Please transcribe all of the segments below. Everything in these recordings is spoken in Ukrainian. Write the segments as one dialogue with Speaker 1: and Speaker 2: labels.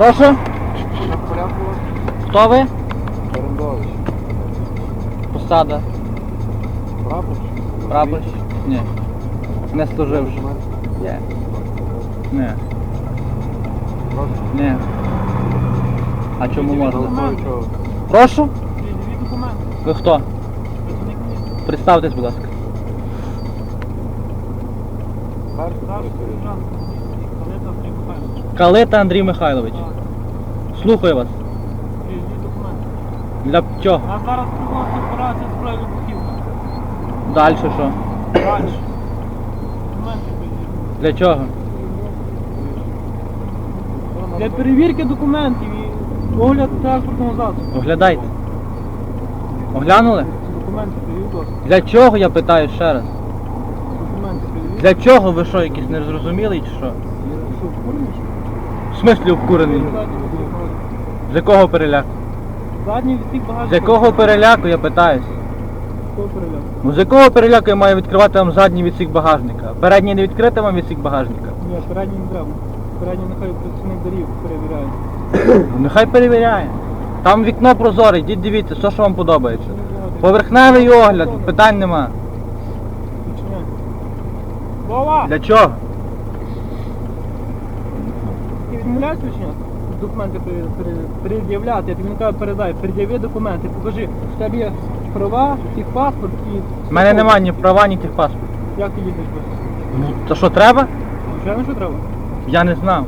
Speaker 1: Прошу? Хто ви?
Speaker 2: Орендович.
Speaker 1: Посада.
Speaker 2: Прапор?
Speaker 1: Прапор? Ні. Не служивши. Ні. Ні. Ні. А чому можна? Прошу? Ви хто? Представтесь, будь ласка.
Speaker 3: Старший сержант. Калета Андрій Михайлович.
Speaker 1: Калита Андрій Михайлович.
Speaker 3: Так.
Speaker 1: Слухаю вас.
Speaker 3: Документи.
Speaker 1: Для чого?
Speaker 3: Нас зараз проводиться операція зброї вибухівка.
Speaker 1: Далі що?
Speaker 3: Далі. Документи прийдіть.
Speaker 1: Для чого?
Speaker 3: Для перевірки документів і огляд транспортного засобу.
Speaker 1: Оглядайте. Оглянули?
Speaker 3: Документи перевірки. будь.
Speaker 1: Для чого я питаю ще раз?
Speaker 3: Документи перевірки.
Speaker 1: Для чого ви що, якісь незрозумілий чи що? В смислі обкурений? З якого переляку?
Speaker 3: Задній відсік багажника.
Speaker 1: З якого переляку я питаюсь? Ну з якого переляку я маю відкривати вам задній відсік багажника? Передній не відкрити вам відсік багажника?
Speaker 3: Ні, передній не треба. Передній нехай працівник доріг перевіряє.
Speaker 1: Ну, Нехай перевіряє. Там вікно прозоре, йдіть дивіться, що вам подобається. Поверхневий огляд, питань нема.
Speaker 3: Вова!
Speaker 1: Для чого?
Speaker 3: Ти відмовляєшся відчиняти? Документи пред'являти, я тобі не кажу передай, пред'яви документи, покажи, в тебе є права, паспорт і...
Speaker 1: У мене немає ні права, ні техпаспорту.
Speaker 3: Як ти їдеш без?
Speaker 1: Ну, то що треба?
Speaker 3: Звичайно, що треба?
Speaker 1: Я не знав.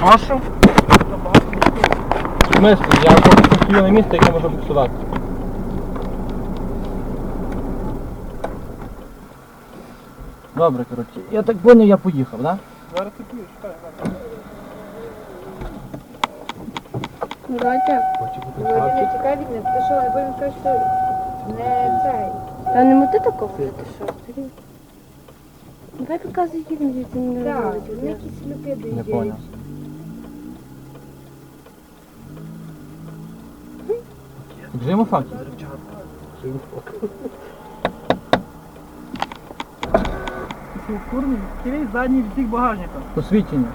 Speaker 1: Прошу? В смислі? Я що на місце, яке можу буксувати. Добре, коротше. Я так поняв, я поїхав, так? Да?
Speaker 3: Зараз ти п'єш, чекай. зараз.
Speaker 4: Ну, давайте. Вроді не тікай від них, ти що, я потім скажу, що не цей. Та не мути такого, ти що? Сергій? Давай показуй їм, звідси не
Speaker 5: Так,
Speaker 4: розуміють.
Speaker 5: вони якісь люки
Speaker 1: Не
Speaker 5: доїдять.
Speaker 1: поняв. Йому факт.
Speaker 3: Курний, кирей задній відсік багажника.
Speaker 1: Посвідчення.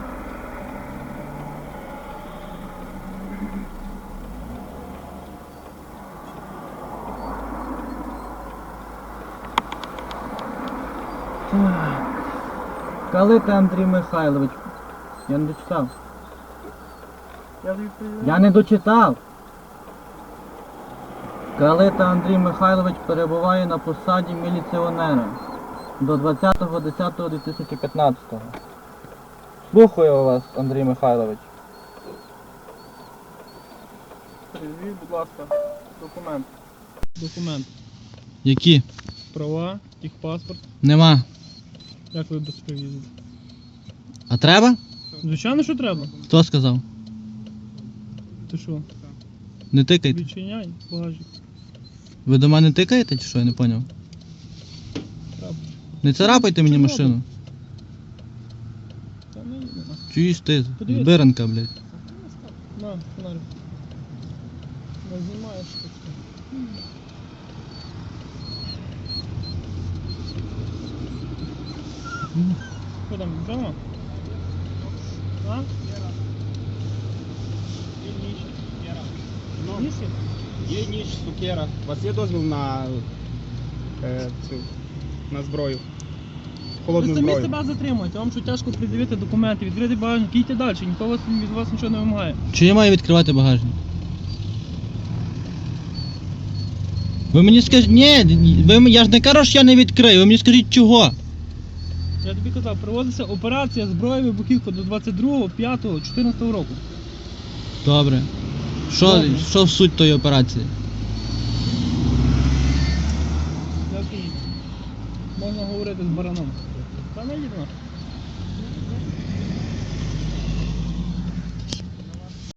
Speaker 1: Калита Андрій Михайлович. Я не дочитав.
Speaker 3: Я.
Speaker 1: Я не дочитав. Калита Андрій Михайлович перебуває на посаді міліціонера до 20.10.2015. Слухаю вас, Андрій Михайлович.
Speaker 3: Перевір, будь ласка, документ. Документ.
Speaker 1: Які?
Speaker 3: Права, техпаспорт.
Speaker 1: Нема.
Speaker 3: Як ви без привізите?
Speaker 1: А треба?
Speaker 3: Звичайно, що треба.
Speaker 1: Хто сказав?
Speaker 3: Ти що?
Speaker 1: Не тикайте.
Speaker 3: Відчиняй багажник.
Speaker 1: Ви до мене тикаєте чи що? Я не зрозумів.
Speaker 3: Треба.
Speaker 1: Не царапайте мені
Speaker 3: Чому?
Speaker 1: машину.
Speaker 3: Та не їде.
Speaker 1: Чуєш ти?
Speaker 3: Подивіться.
Speaker 1: Збиранка, блядь.
Speaker 3: На, фонарик. Не знімаєш тут. Що там, вдома? А? Ніс є?
Speaker 6: Є ніж, сукера. У вас є дозвіл на, е, цю, на зброю?
Speaker 3: Ви
Speaker 6: Холодну
Speaker 3: самі
Speaker 6: зброю.
Speaker 3: себе затримуєте, вам що тяжко придивити документи, відкрити багажник, їдьте далі, ніхто вас, від вас нічого не вимагає.
Speaker 1: Чи я маю відкривати багажник? Ви мені скажіть, ні, ви, м- я ж не кажу, що я не відкрию, ви мені скажіть чого.
Speaker 3: Я тобі казав, проводиться операція зброї вибухівка до 22, 5, 14 року.
Speaker 1: Добре. Що,
Speaker 3: Добре.
Speaker 1: що в суть тої операції?
Speaker 3: Як і можна говорити з бараном. Та не їдемо.